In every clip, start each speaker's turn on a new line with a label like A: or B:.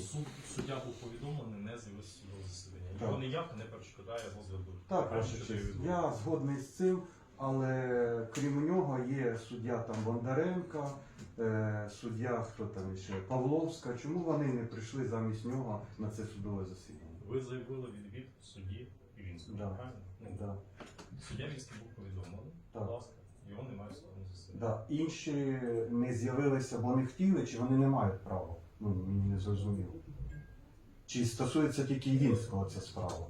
A: Суд, суддя був повідомлений, не з'явився судове засідання.
B: Так.
A: Його неявка не перешкодає розгляду.
B: Так, ваша честь.
A: відводу.
B: Я згодний з цим, але крім нього є суддя там Бондаренка, е, суддя хто там ще Павловська. Чому вони не прийшли замість нього на це судове засідання?
A: Ви заявили відвід судді Івінського,
B: Да.
A: правильно? Ну,
B: Да.
A: Суддя Вінський був повідомлений,
B: Так.
A: будь ласка, його немає в судовому засіданні.
B: Да. Інші не з'явилися, бо не хотіли, чи вони не мають права. Зрозуміло. Чи стосується тільки Івінського ця справа?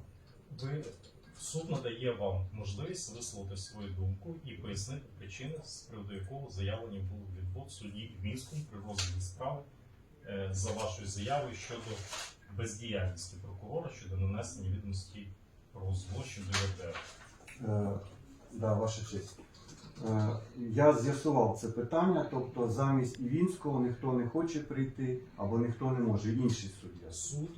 A: Ви суд надає вам можливість висловити свою думку і пояснити причини, з приводу якого заявлені був відвод судді Мінському при розгляді справи е, за вашою заявою щодо бездіяльності прокурора щодо нанесення відомості про злочин до ЄРДР.
B: Е, да, ваша честь. Е, я з'ясував це питання, тобто замість Івінського ніхто не хоче прийти або ніхто не може, інший суддя.
A: Суд,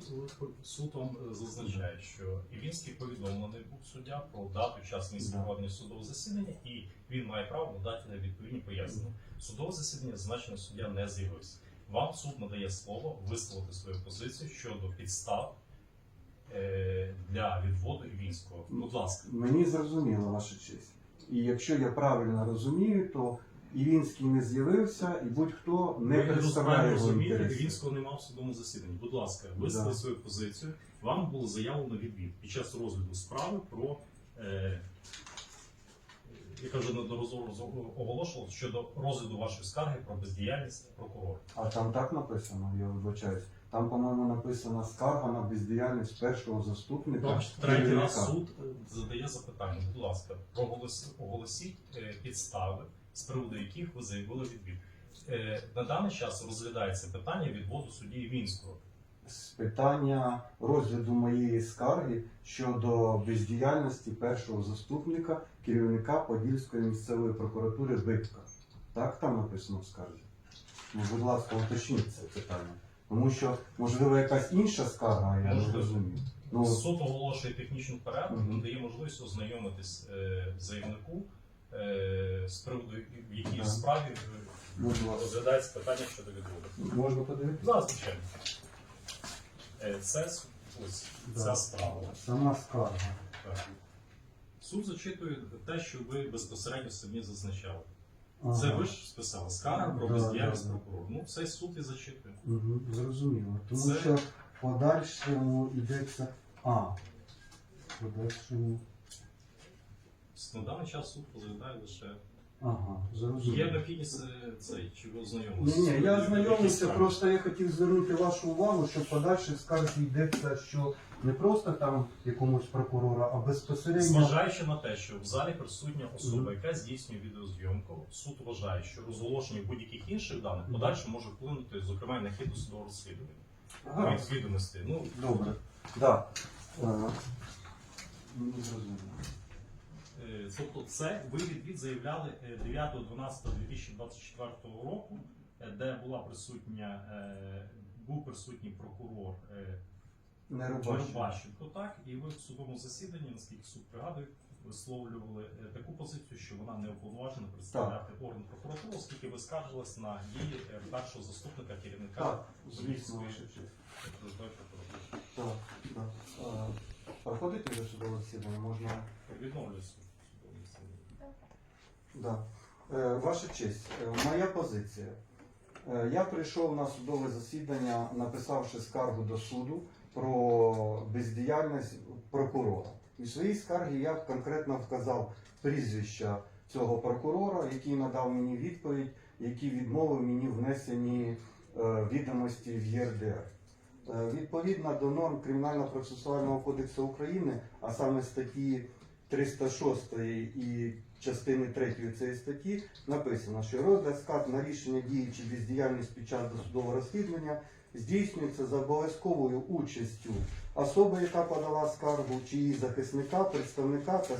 A: суд вам е, зазначає, що Івінський повідомлений був суддя про дату, час місце
B: Да.
A: проведення судового засідання, і він має право надати відповідні пояснення. Судове засідання зазначений суддя не з'явився. Вам суд надає слово висловити свою позицію щодо підстав е, для відводу Івінського. Будь ласка.
B: Мені зрозуміло, ваша честь. І якщо я правильно розумію, то Івінський не з'явився і будь-хто не
A: ви
B: представляє його інтереси.
A: Івінського немає в судовому засіданні. Будь ласка, висловіть
B: Да.
A: свою позицію. Вам було заявлено відвід під час розгляду справи про. Е, яка вже неодноразово оголошувала щодо розгляду вашої скарги про бездіяльність прокурора.
B: А там так написано, я вибачаюсь. Там, по-моєму, написана скарга на бездіяльність першого заступника.
A: Третій
B: керівника.
A: раз суд е, задає запитання. Будь ласка, проголос- оголосіть е, підстави, з приводу яких ви заявили відвід. Е, На даний час розглядається питання відводу судді Вінського.
B: з питання розгляду моєї скарги щодо бездіяльності першого заступника керівника Подільської місцевої прокуратури Битка. Так там написано в скарзі? Ну, будь ласка, уточніть це питання. Тому що, можливо, якась інша скарга, я не
A: Можливо.
B: розумію. Ну,
A: Суд оголошує технічну перерву,
B: Мгм.
A: надає можливість ознайомитись е, заявнику е, з приводу, в якій
B: Так.
A: справі е,
B: ласка.
A: розглядається питання щодо відводу.
B: Можна подивитися?
A: Да, звичайно. Е, Це с- ось
B: Да.
A: ця справа.
B: Сама скарга.
A: Так. Суд зачитує те, що ви безпосередньо самі зазначали.
B: Ага.
A: Це ви ж списали скарга про
B: Да,
A: бездіяльність
B: да, да.
A: прокурора. Ну, цей суд і зачитує.
B: Угу, зрозуміло. Тому
A: Це-
B: що в подальшому йдеться. А. в Подальшому.
A: На даний час суд розглядає лише.
B: Ага, зрозуміло.
A: Є необхідність е, цей, чи ви ознайомилися?
B: Ні, ні, я
A: Які
B: знайомився, просто я хотів звернути вашу увагу, що подальше скарзі йдеться, що не просто там якомусь прокурора, а безпосередньо.
A: Зважаючи на те, що в залі присутня особа, яка здійснює відеозйомку, суд вважає, що розголошення будь-яких інших даних подальше може вплинути, зокрема, і на хід досудового розслідування.
B: Ага,
A: Від відомостей. Ну,
B: добре. Да. Е, ну, зрозуміло.
A: Е, Тобто це ви відвід заявляли е, 9.12.2024 року, е, де була присутня, е, був присутній прокурор е,
B: Не рубаші.
A: Чербащенко, так, і ви в судовому засіданні, наскільки суд пригадує, висловлювали е, таку позицію, що вона не уповноважена представляти орган прокуратури, оскільки ви скаржились на е, першого заступника керівника
B: Так, звісно,
A: прокуратури.
B: Так, так. Е, Проходити вже судове засідання можна.
A: Засідання.
B: Да. Е, Ваша честь, е, моя позиція. Е, Я прийшов на судове засідання, написавши скаргу до суду про бездіяльність прокурора. В своїй скаргі я конкретно вказав прізвища цього прокурора, який надав мені відповідь, який відмовив мені внесені відомості в ЄРДР. Відповідно до норм Кримінально-процесуального кодексу України, а саме статті 306 і частини 3 цієї статті написано, що розгляд скарг на рішення дії чи бездіяльність під час досудового розслідування здійснюється за обов'язковою участю особи, яка подала скаргу, чи її захисника, представника та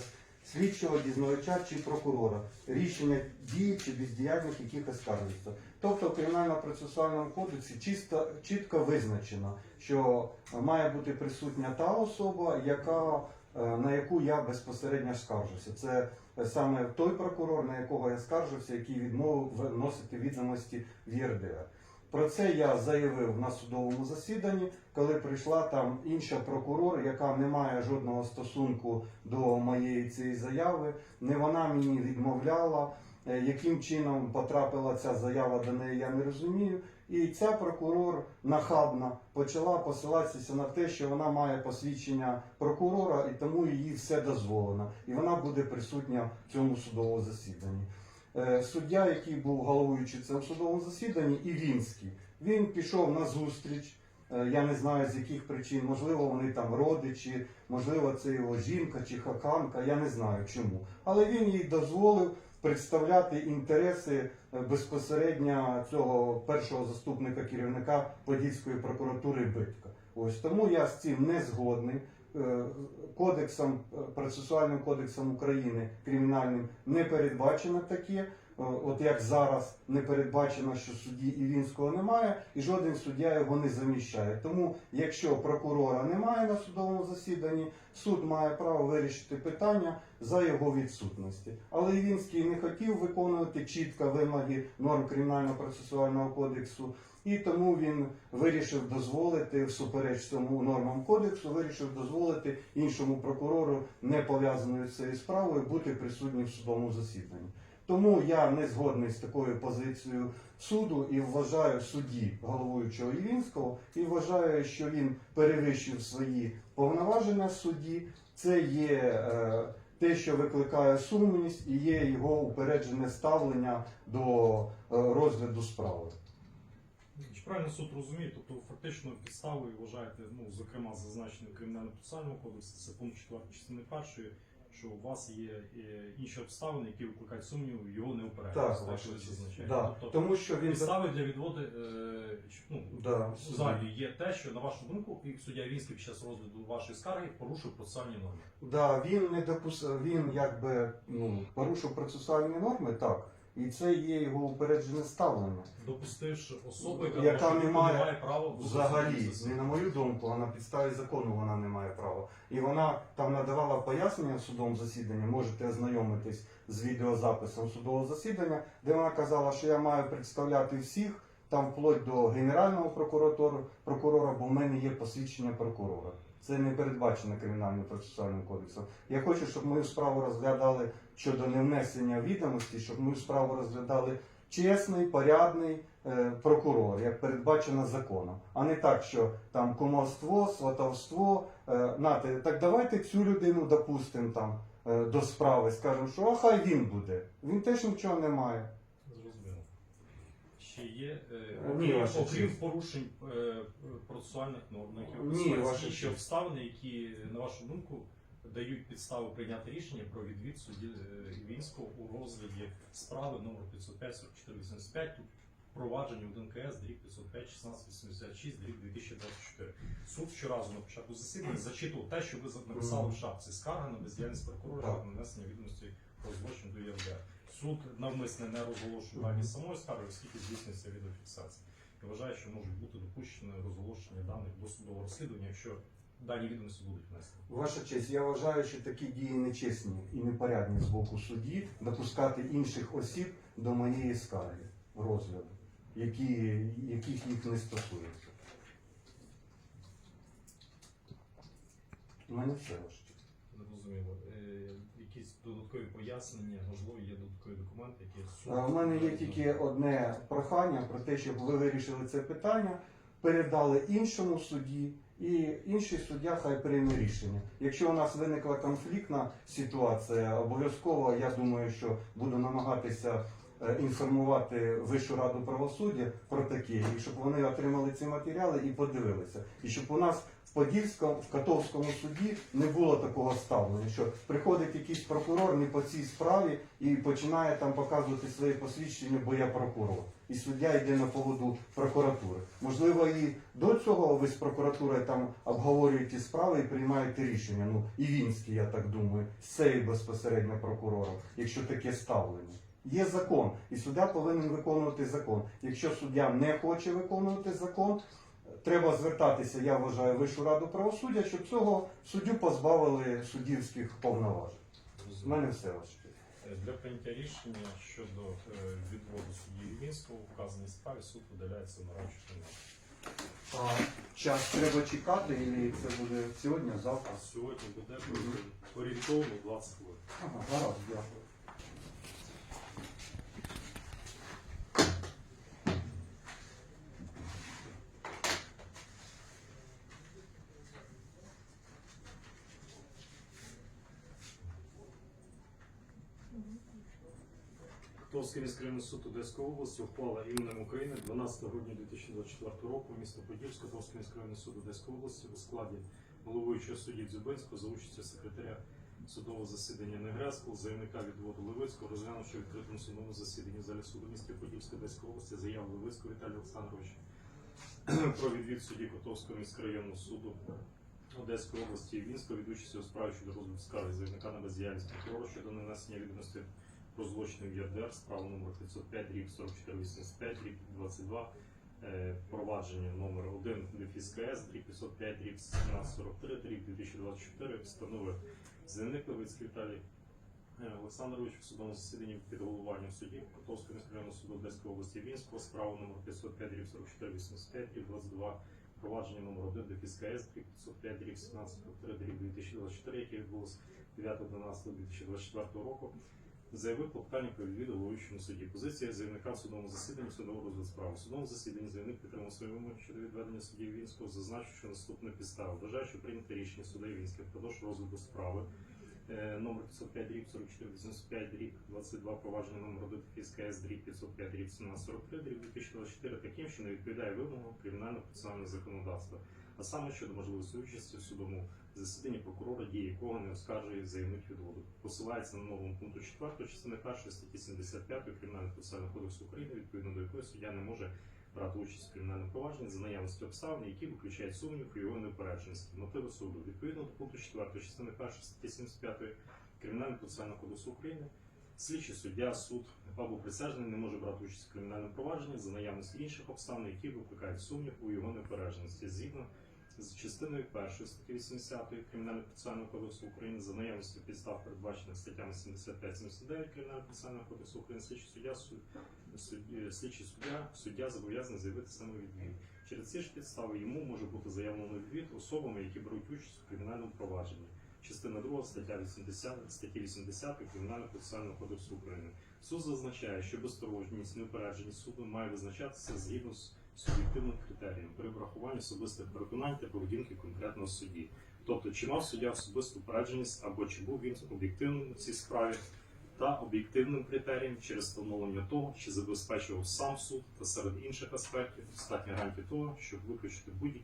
B: слідчого дізнавача чи прокурора, рішення дії чи бездіяльність яких оскаржується. Тобто в кримінально-процесуальному кодексі чисто, чітко визначено, що має бути присутня та особа, яка, е, на яку я безпосередньо скаржуся. Це саме той прокурор, на якого я скаржився, який відмовив вносити відомості в. Про це я заявив на судовому засіданні, коли прийшла там інша прокурор, яка не має жодного стосунку до моєї цієї заяви. Не вона мені відмовляла. Е, Яким чином потрапила ця заява до неї, я не розумію. І ця прокурор нахабна почала посилатися на те, що вона має посвідчення прокурора, і тому їй все дозволено. І вона буде присутня в цьому судовому засіданні. Е, Суддя, який був головуючий в цьому судовому засіданні, Ілінський, він пішов на зустріч. Е, Я не знаю з яких причин, можливо, вони там родичі, можливо, це його жінка чи хаканка, я не знаю чому. Але він їй дозволив представляти інтереси е, безпосередньо цього першого заступника керівника Подільської прокуратури Битка. Ось тому я з цим не згодний. Е, Кодексом, е, процесуальним кодексом України кримінальним не передбачено таке. Е, От як зараз не передбачено, що судді Івінського немає, і жоден суддя його не заміщає. Тому, якщо прокурора немає на судовому засіданні, суд має право вирішити питання за його відсутності. Але Івінський не хотів виконувати чітко вимоги норм кримінально-процесуального кодексу, і тому він вирішив дозволити всупереч цьому нормам кодексу, вирішив дозволити іншому прокурору, не пов'язаною з цією справою, бути присутнім в судовому засіданні. Тому я не згодний з такою позицією суду і вважаю судді головуючого Ілінського і вважаю, що він перевищив свої повноваження судді. Це є е, те, що викликає сумність, і є його упереджене ставлення до е, розгляду справи.
A: Чи правильно суд розуміє? Тобто фактично підставою вважаєте, ну, зокрема, зазначеним кримінально процесуальному кодексі, це пункт 4 частини першої, що у вас є е, інші обставини, які викликають сумнів, його не
B: Так,
A: так,
B: ваша честь. Да.
A: Тобто
B: Тому що він
A: підстави для відводи е, ну,
B: да,
A: в залі є те, що на вашу думку, і суддя Вінський під час розгляду вашої скарги порушив процесуальні норми.
B: Да, він не допус... він якби ну, порушив процесуальні норми, так. І це є його упереджене ставлення.
A: Допустивши особу, яка,
B: Яка не має
A: не має права
B: Взагалі, не на мою думку, а на підставі закону вона не має права. І вона там надавала пояснення в судовому засіданні, можете ознайомитись з відеозаписом судового засідання, де вона казала, що я маю представляти всіх, там вплоть до генерального прокуратора, прокурора, бо в мене є посвідчення прокурора. Це не передбачено кримінальним процесуальним кодексом. Я хочу, щоб мою справу розглядали щодо невнесення відомості, щоб мою справу розглядали чесний, порядний е, прокурор, як передбачено законом, а не так, що там кумовство, сватовство. Е, нате, так давайте цю людину допустимо там е, до справи, скажемо, що а хай він буде. Він теж нічого не має.
A: Ще є, е,
B: Ні,
A: окрім,
B: ваша
A: окрім
B: честь.
A: порушень е, процесуальних норм, на які
B: Ні,
A: описуються
B: ваша
A: інші
B: честь.
A: обставини, які, на вашу думку, дають підставу прийняти рішення про відвід судді е, Вінського у розгляді справи номер 505 44 85 тут провадження 1 КС, дріб 505 16 86, дріб 2024. Суд щоразу на початку засідання зачитував те, що ви написали в шапці скарга на бездіяльність прокурора та нанесення відомостей про злочин до ЄРДР. Суд навмисне не розголошує дані самої скарги, оскільки здійснюється відеофіксація. І вважає, що можуть бути допущені розголошення даних до судового розслідування, якщо дані відомості будуть внесені.
B: Ваша честь, я вважаю, що такі дії нечесні і непорядні з боку судді допускати інших осіб до моєї скарги розгляду, які, яких їх не стосується. У мене все честь.
A: Зрозуміло. Е, якісь додаткові пояснення, можливо, є додаткові документи, які.
B: Е, У мене є тільки одне прохання про те, щоб ви вирішили це питання, передали іншому судді, і інший суддя хай прийме рішення. Якщо у нас виникла конфліктна ситуація, обов'язково я думаю, що буду намагатися інформувати Вищу раду правосуддя про таке, і щоб вони отримали ці матеріали і подивилися. І щоб у нас в Подільському, в Котовському суді не було такого ставлення, що приходить якийсь прокурор не по цій справі і починає там показувати своє посвідчення, бо я прокурор. І суддя йде на поводу прокуратури. Можливо, і до цього ви з прокуратурою там обговорюєте справи і приймаєте рішення. Ну і Вінський, я так думаю, з цією безпосередньо прокурором, якщо таке ставлення. Є закон, і суддя повинен виконувати закон. Якщо суддя не хоче виконувати закон, треба звертатися, я вважаю, в Вищу раду правосуддя, щоб цього суддю позбавили суддівських повноважень. У мене все ваше.
A: Для прийняття рішення щодо е, відводу судді Вінського в вказаній справі суд видаляється на ранчу
B: А час треба чекати, і це буде сьогодні, завтра?
A: Сьогодні буде орієнтовно 20 хвилин.
B: Ага, гаразд, дякую.
A: Котовський міськрайонний суд Одеської області ухвала іменем України 12 грудня 2024 року місто Подільськ, Котовський міськрайонний суд Одеської області у складі головуючого судді Дзюбинського за участю секретаря судового засідання Негреску, заявника відводу Левицького, розглянувши відкритому судовому засіданні залі суду місті Подільськ Одеської області заяву Левицького Віталія Олександровича про відвід судді Котовського міськрайонного суду Одеської області. Вінського від участі у справі щодо розгляду скарги заявника на бездіяльність прокурора щодо нанесення відомостей про злочини в ЄРДР, справа номер 505, рік 4485, рік 22, е, провадження номер 1 Дефіс КС, рік 505, рік 1743, рік 2024, встановив заявник Віталій е, Олександрович в судовому засіданні під головуванням судді Котовського міськрайонного суду Одеської області Вінського, справа номер 505, рік 4485, рік 22, провадження номер 1 Дефіс КС, рік 505, рік 1743, рік 2024, яке відбулося 9.12.2024 року, заявив клопотання про відвід головуючому суді. Позиція заявника в судовому засіданні судового розгляду справи. Судовому засіданні заявник підтримав свою вимогу щодо відведення судді Вінського, зазначивши наступну підставу. Вважає, що прийняте рішення судді Вінського впродовж розгляду справи е, номер 505 рік 4485 рік 22 провадження номер 1 ФСКС рік 505 рік 1743 рік 2024 таким, що не відповідає вимогам кримінального процесуального законодавства, а саме щодо можливості участі в судовому засіданні прокурора, дії якого не оскаржує заявник відводу. Посилається на норму пункту 4 частини 1 статті 75 Кримінального процесуального кодексу України, відповідно до якої суддя не може брати участь в кримінальному провадженні за наявності обставин, які виключають сумнів у його неупередженості. Мотиви суду відповідно до пункту 4 частини 1 статті 75 Кримінального процесуального кодексу України. Слідчий суддя, суд або присяжний не може брати участь в кримінальному провадженні за наявності інших обставин, які викликають сумнів у його неупередженості. Згідно з частиною 1 статті 80 Кримінального процесуального кодексу України за наявності підстав, передбачених статтями 75-79 Кримінального процесуального кодексу України, слідчий суддя, суд, судді- слідчий суддя, суддя зобов'язаний заявити самовідвід. Через ці ж підстави йому може бути заявлено відвід особами, які беруть участь у кримінальному провадженні. Частина 2 стаття 80, статті 80 Кримінального процесуального кодексу України. Суд зазначає, що безторожність, неупередженість суду має визначатися згідно з суб'єктивним критерієм при врахуванні особистих переконань та поведінки конкретного судді. Тобто, чи мав суддя особисту упередженість або чи був він об'єктивним у цій справі та об'єктивним критерієм через встановлення того, чи забезпечував сам суд та серед інших аспектів достатньо гарантії того, щоб виключити будь-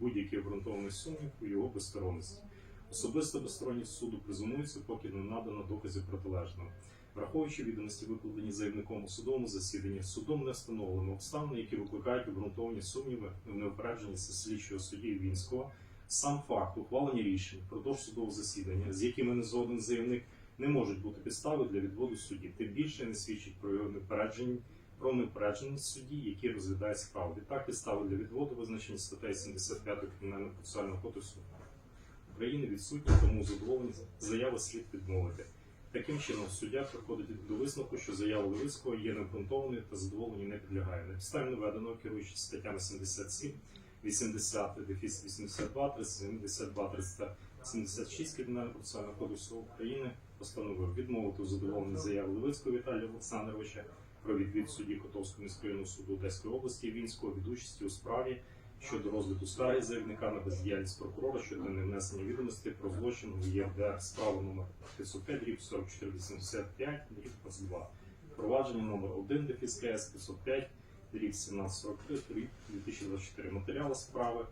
A: будь-який обґрунтований сумнів у його безсторонності. Особиста безсторонність суду презумується, поки не надано доказів протилежного. Враховуючи відомості, викладені заявником у судовому засіданні, судом не встановлено обставини, які викликають обґрунтовані сумніви в неупередженості слідчого судді Вінського. Сам факт ухвалення рішень впродовж судового засідання, з якими не згоден заявник, не можуть бути підстави для відводу судді. Тим більше не свідчить про його неупередженість про неупередженість судді, який розглядає справу. Відтак підстави для відводу визначені статтею 75 Кримінального процесуального кодексу України відсутні, тому задоволені заяви слід відмовити. Таким чином, суддя приходить до висновку, що заява Левицького є необґрунтованою та задоволенню не підлягає. На підставі наведеного, керуючись статтями 77, 80, дефіс 82, 372, 376 Кримінального процесуального кодексу України постановив відмовити у задоволенні заяви Левицького Віталія Олександровича про відвід судді Котовського міськрайонного суду Одеської області Вінського від участі у справі щодо розгляду скарги заявника на бездіяльність прокурора щодо невнесення відомостей про злочин в ЄРДР справа номер 505 дріб 4485 дріб 22. Провадження номер 1 дефіс КС 505 дріб 1743 дріб 2024. Матеріали справи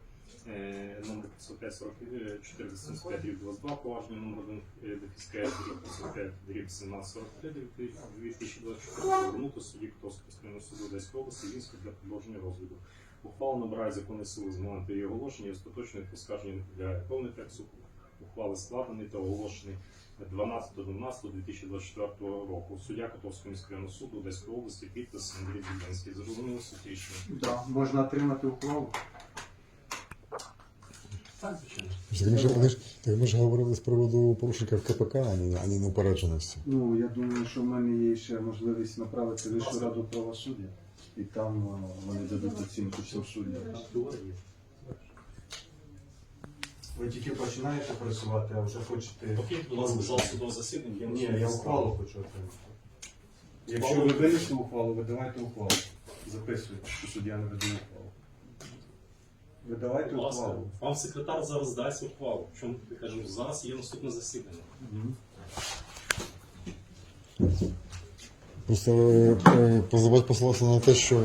A: е, номер 505 44 85 дріб 22. Провадження номер 1 е, дефіс КС дріб 505 дріб 1743 дріб 2024. Повернути судді Котовського суду Одеської області Вінського для продовження розгляду. Ухвала набирає законної сили з моменту її оголошення і остаточної поскарження не підлягає. Повний текст ухвали складений та оголошений 12.12.2024 року. Суддя Котовського міськрайонного суду Одеської області підпис Андрій Зубенський. Зрозуміло суть рішення.
B: Да, можна отримати ухвалу.
A: Так, звичайно.
C: Ми ж, вони ж, так ми ж говорили з приводу порушення в КПК, а не, а не неупередженості.
B: Ну, я думаю, що в мене є ще можливість направити Вищу раду правосуддя, і там е, вони дадуть оцінку цього суддя. Ви тільки починаєте працювати, а вже хочете.
A: Покиньте, будь ласка, зал судового засідання. є
B: Ні,
A: наступна
B: я ухвалу хочу отримати. Якщо ви винесли ухвалу, ви давайте ухвалу. Записуйте, що суддя не видає ухвалу. Ви давайте
A: Будь ласка,
B: ухвалу.
A: вам секретар зараз дасть ухвалу. Чому я кажу, зараз є наступне засідання.
B: Мгм.
C: Просто е, послався позивач посилався на те, що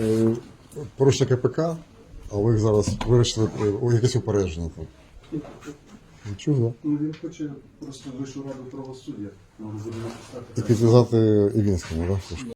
C: е, порушення КПК, а ви зараз вирішили е, якесь упередження. там. Нічого.
B: Ну він хоче просто Вищу раду правосуддя. Може буде написати.
C: І підв'язати Івінському, так?